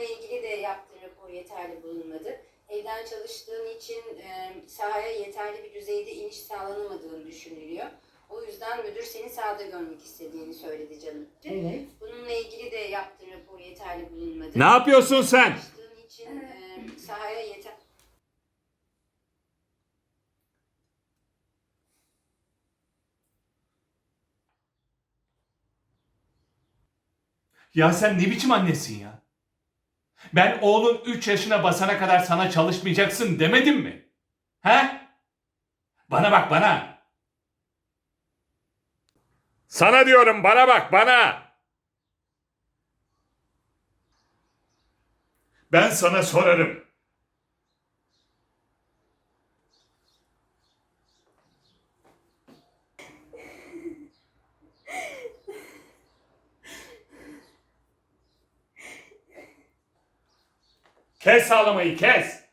Bununla ilgili de yaptığın rapor yeterli bulunmadı. Evden çalıştığın için e, sahaya yeterli bir düzeyde iniş sağlanamadığını düşünülüyor. O yüzden müdür seni sahada görmek istediğini söyledi canım. Evet. Bununla ilgili de yaptığın rapor yeterli bulunmadı. Ne yapıyorsun sen? Çalıştığın için e, sahaya yeter... Ya sen ne biçim annesin ya? Ben oğlun 3 yaşına basana kadar sana çalışmayacaksın demedim mi? He? Bana bak bana. Sana diyorum bana bak bana. Ben sana sorarım. Kes ağlamayı kes.